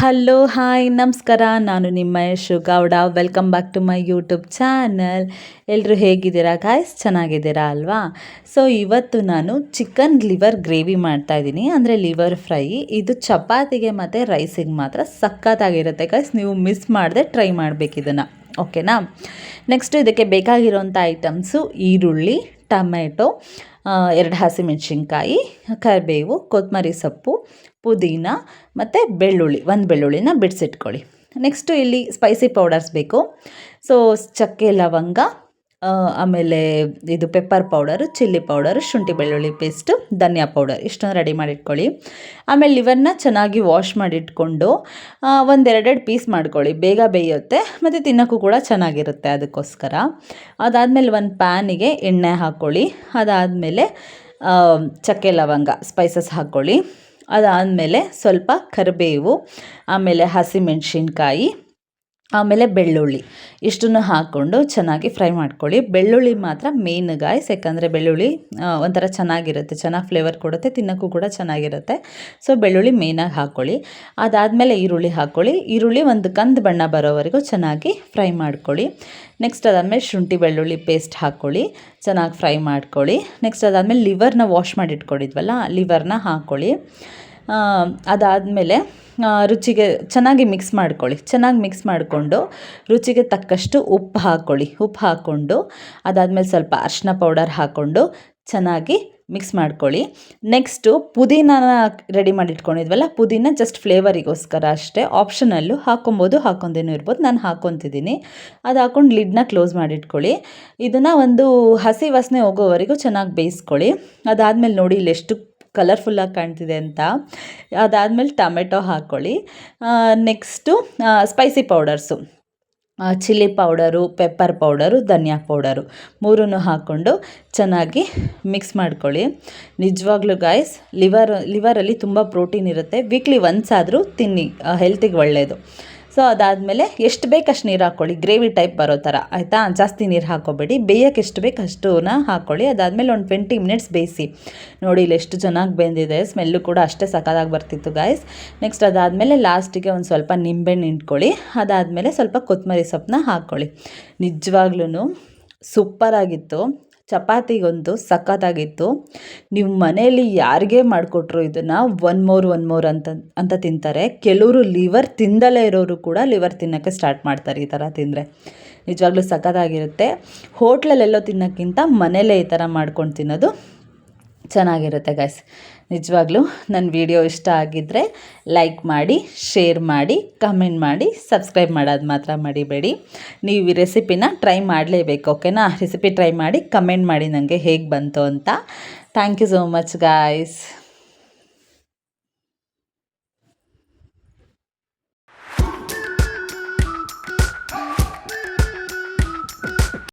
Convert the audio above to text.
Hello hi ನಮಸ್ಕಾರ. ನಾನು ನಿಮ್ಮ Yashu Gowda welcome back to my YouTube channel ಎಲ್ಲರೂ ಹೇಗಿದ್ದೀರಾ ಗಾಯ್ಸ್ ಚೆನ್ನಾಗಿದ್ದೀರಾ ಅಲ್ವಾ? ಸೊ ಇವತ್ತು ನಾನು ಚಿಕನ್ ಲಿವರ್ ಗ್ರೇವಿ ಮಾಡ್ತಾ ಇದ್ದೀನಿ. ಅಂದರೆ ಲಿವರ್ ಫ್ರೈ ಇದು ಚಪಾತಿಗೆ ಮತ್ತು ರೈಸಿಗೆ ಮಾತ್ರ ಸಖತ್ತಾಗಿರುತ್ತೆ ಗಾಯ್ಸ್ ನೀವು ಮಿಸ್ ಮಾಡದೆ ಟ್ರೈ ಮಾಡಬೇಕು ಇದನ್ನು. ಓಕೆನಾ ನೆಕ್ಸ್ಟು ಇದಕ್ಕೆ ಬೇಕಾಗಿರೋಂಥ ಐಟಮ್ಸು ಈರುಳ್ಳಿ ಟೊಮೆಟೊ ಎರಡು ಹಸಿಮೆಣಸಿನ್ಕಾಯಿ, ಕರಿಬೇವು, ಕೊತ್ತಂಬರಿ ಸೊಪ್ಪು, ಪುದೀನ ಮತ್ತು ಬೆಳ್ಳುಳ್ಳಿ, ಒಂದು ಬೆಳ್ಳುಳ್ಳಿನ ಬಿಡಿಸಿಟ್ಕೊಳ್ಳಿ. ನೆಕ್ಸ್ಟು ಇಲ್ಲಿ ಸ್ಪೈಸಿ ಪೌಡರ್ಸ್ ಬೇಕು. ಸೊ ಚಕ್ಕೆ, ಲವಂಗ ಆಮೇಲೆ ಇದು ಪೆಪ್ಪರ್ ಪೌಡರು ಚಿಲ್ಲಿ ಪೌಡರು ಶುಂಠಿ ಬೆಳ್ಳುಳ್ಳಿ ಪೇಸ್ಟು ಧನಿಯಾ ಪೌಡರ್ ಇಷ್ಟನ್ನು ರೆಡಿ ಮಾಡಿಟ್ಕೊಳ್ಳಿ. ಆಮೇಲೆ ಲಿವರ್ನ ಚೆನ್ನಾಗಿ ವಾಶ್ ಮಾಡಿಟ್ಕೊಂಡು ಒಂದೆರಡೆರಡು ಪೀಸ್ ಮಾಡ್ಕೊಳ್ಳಿ. ಬೇಗ ಬೇಯುತ್ತೆ, ಮತ್ತು ತಿನ್ನೋಕ್ಕೂ ಕೂಡ ಚೆನ್ನಾಗಿರುತ್ತೆ ಅದಕ್ಕೋಸ್ಕರ. ಅದಾದಮೇಲೆ ಒಂದು ಪ್ಯಾನಿಗೆ ಎಣ್ಣೆ ಹಾಕ್ಕೊಳ್ಳಿ ಅದಾದಮೇಲೆ ಚಕ್ಕೆ ಲವಂಗ ಸ್ಪೈಸಸ್ ಹಾಕ್ಕೊಳ್ಳಿ ಅದಾದಮೇಲೆ ಸ್ವಲ್ಪ ಕರಿಬೇವು, ಆಮೇಲೆ ಹಸಿಮೆಣ್ಸಿನ್ಕಾಯಿ ಆಮೇಲೆ ಬೆಳ್ಳುಳ್ಳಿ. ಇಷ್ಟನ್ನು ಹಾಕ್ಕೊಂಡು ಚೆನ್ನಾಗಿ ಫ್ರೈ ಮಾಡ್ಕೊಳ್ಳಿ. ಬೆಳ್ಳುಳ್ಳಿ ಮಾತ್ರ ಮೇನ್ ಗಾಯ್ಸ್ ಯಾಕಂದರೆ ಬೆಳ್ಳುಳ್ಳಿ ಒಂಥರ ಚೆನ್ನಾಗಿರುತ್ತೆ. ಚೆನ್ನಾಗಿ ಫ್ಲೇವರ್ ಕೊಡುತ್ತೆ, ತಿನ್ನೋಕ್ಕೂ ಕೂಡ ಚೆನ್ನಾಗಿರುತ್ತೆ. ಸೊ ಬೆಳ್ಳುಳ್ಳಿ ಮೇಯ್ನಾಗಿ ಹಾಕ್ಕೊಳ್ಳಿ. ಅದಾದಮೇಲೆ ಈರುಳ್ಳಿ ಹಾಕ್ಕೊಳ್ಳಿ. ಈರುಳ್ಳಿ ಒಂದು ಕಂದು ಬಣ್ಣ ಬರೋವರೆಗೂ ಚೆನ್ನಾಗಿ ಫ್ರೈ ಮಾಡ್ಕೊಳ್ಳಿ. ನೆಕ್ಸ್ಟ್ ಅದಾದಮೇಲೆ ಶುಂಠಿ ಬೆಳ್ಳುಳ್ಳಿ ಪೇಸ್ಟ್ ಹಾಕ್ಕೊಳ್ಳಿ. ಚೆನ್ನಾಗಿ ಫ್ರೈ ಮಾಡ್ಕೊಳ್ಳಿ. ನೆಕ್ಸ್ಟ್ ಅದಾದಮೇಲೆ ಲಿವರ್ನ ವಾಶ್ ಮಾಡಿ ಇಟ್ಕೊಂಡಿದ್ವಲ್ಲ ಲಿವರ್ನ ಹಾಕ್ಕೊಳ್ಳಿ. ಅದಾದಮೇಲೆ ರುಚಿಗೆ ಚೆನ್ನಾಗಿ ಮಿಕ್ಸ್ ಮಾಡ್ಕೊಳ್ಳಿ. ಚೆನ್ನಾಗಿ ಮಿಕ್ಸ್ ಮಾಡಿಕೊಂಡು ರುಚಿಗೆ ತಕ್ಕಷ್ಟು ಉಪ್ಪು ಹಾಕ್ಕೊಳ್ಳಿ ಉಪ್ಪು ಹಾಕ್ಕೊಂಡು ಅದಾದಮೇಲೆ ಸ್ವಲ್ಪ ಅರಿಶಿನ ಪೌಡರ್ ಹಾಕ್ಕೊಂಡು ಚೆನ್ನಾಗಿ ಮಿಕ್ಸ್ ಮಾಡ್ಕೊಳ್ಳಿ. ನೆಕ್ಸ್ಟು ಪುದೀನಾನ ರೆಡಿ ಮಾಡಿ ಇಟ್ಕೊಂಡಿದ್ವಲ್ಲ ಪುದೀನ ಜಸ್ಟ್ ಫ್ಲೇವರಿಗೋಸ್ಕರ ಅಷ್ಟೇ. ಆಪ್ಷನಲ್ಲು ಹಾಕೊಬೋದು ಹಾಕೊಂದೇನೂ ಇರ್ಬೋದು. ನಾನು ಹಾಕ್ಕೊತಿದ್ದೀನಿ. ಅದು ಹಾಕ್ಕೊಂಡು ಲಿಡ್ನ ಕ್ಲೋಸ್ ಮಾಡಿಟ್ಕೊಳ್ಳಿ. ಇದನ್ನು ಒಂದು ಹಸಿ ವಾಸನೆ ಹೋಗೋವರೆಗೂ ಚೆನ್ನಾಗಿ ಬೇಯಿಸ್ಕೊಳ್ಳಿ. ಅದಾದಮೇಲೆ ನೋಡಿ, ಇಲ್ಲಿ ಎಷ್ಟು ಕಲರ್ಫುಲ್ಲಾಗಿ ಕಾಣ್ತಿದೆ ಅಂತ. ಅದಾದಮೇಲೆ ಟೊಮೆಟೊ ಹಾಕ್ಕೊಳ್ಳಿ next spicy powders. Chilli powder, pepper powder, ಧನಿಯಾ ಪೌಡರು. ಮೂರನ್ನು ಹಾಕ್ಕೊಂಡು ಚೆನ್ನಾಗಿ ಮಿಕ್ಸ್ ಮಾಡ್ಕೊಳ್ಳಿ. ನಿಜವಾಗ್ಲೂ ಗಾಯ್ಸ್ ಲಿವರ್, ಲಿವರಲ್ಲಿ ತುಂಬ ಪ್ರೋಟೀನ್ ಇರುತ್ತೆ. ವೀಕ್ಲಿ ಒನ್ಸ್ ಆದರೂ ತಿನ್ನಿ ಹೆಲ್ತಿಗೆ ಒಳ್ಳೆಯದು ಸೊ ಅದಾದಮೇಲೆ ಎಷ್ಟು ಬೇಕಷ್ಟು ನೀರು ಹಾಕ್ಕೊಳ್ಳಿ ಗ್ರೇವಿ ಟೈಪ್ ಬರೋ ಥರ ಆಯಿತಾ? ಜಾಸ್ತಿ ನೀರು ಹಾಕೋಬೇಡಿ. ಬೇಯಕ್ಕೆ ಎಷ್ಟು ಬೇಕು ನಾ ಹಾಕ್ಕೊಳ್ಳಿ ಅದಾದಮೇಲೆ ಒಂದು ಟ್ವೆಂಟಿ ಮಿನಿಟ್ಸ್ ಬೇಯಿಸಿ. ನೋಡಿ, ಇಲ್ಲಿ ಎಷ್ಟು ಚೆನ್ನಾಗಿ ಬೆಂದಿದೆ. ಸ್ಮೆಲ್ಲು ಕೂಡ ಅಷ್ಟೇ ಸಖತ್ತಾಗಿ ಬರ್ತಿತ್ತು ಗಾಯ್ಸ್ ನೆಕ್ಸ್ಟ್ ಅದಾದಮೇಲೆ ಲಾಸ್ಟಿಗೆ ಒಂದು ಸ್ವಲ್ಪ ನಿಂಬೆಹಣ್ಣು ಇಟ್ಕೊಳ್ಳಿ ಅದಾದಮೇಲೆ ಸ್ವಲ್ಪ ಕೊತ್ತಂಬರಿ ಸೊಪ್ಪನ್ನ ಹಾಕ್ಕೊಳ್ಳಿ ನಿಜವಾಗ್ಲೂ ಸೂಪರಾಗಿತ್ತು ಚಪಾತಿಗೊಂದು ಸಖತ್ತಾಗಿತ್ತು. ನೀವು ಮನೆಯಲ್ಲಿ ಯಾರಿಗೆ ಮಾಡಿಕೊಟ್ರು ಇದನ್ನು? ಒನ್ ಮೋರ್ ಒನ್ ಮೋರ್ ಅಂತ ಅಂತ ತಿಂತಾರೆ. ಕೆಲವರು ಲಿವರ್ ತಿಂದಲೇ ಇರೋರು ಕೂಡ ಲಿವರ್ ತಿನ್ನೋಕ್ಕೆ ಸ್ಟಾರ್ಟ್ ಮಾಡ್ತಾರೆ ಈ ಥರ ತಿಂದರೆ. ನಿಜವಾಗ್ಲೂ ಸಖತ್ತಾಗಿರುತ್ತೆ. ಹೋಟ್ಲಲ್ಲೆಲ್ಲೋ ತಿನ್ನೋಕ್ಕಿಂತ ಮನೇಲೇ ಈ ಥರ ಮಾಡ್ಕೊಂಡು ತಿನ್ನೋದು ಚೆನ್ನಾಗಿರುತ್ತೆ ಗೈಸ್ ನಿಜವಾಗ್ಲೂ ನನ್ನ ವಿಡಿಯೋ ಇಷ್ಟ ಆಗಿದ್ದರೆ ಲೈಕ್ ಮಾಡಿ ಶೇರ್ ಮಾಡಿ ಕಮೆಂಟ್ ಮಾಡಿ ಸಬ್ಸ್ಕ್ರೈಬ್ ಮಾಡೋದು ಮಾತ್ರ ಮಾಡಿಬೇಡಿ ನೀವು ಈ ರೆಸಿಪಿನ ಟ್ರೈ ಮಾಡಲೇಬೇಕು ಓಕೆನಾ ರೆಸಿಪಿ ಟ್ರೈ ಮಾಡಿ ಕಮೆಂಟ್ ಮಾಡಿ ನನಗೆ ಹೇಗೆ ಬಂತು ಅಂತ. Thank you so much guys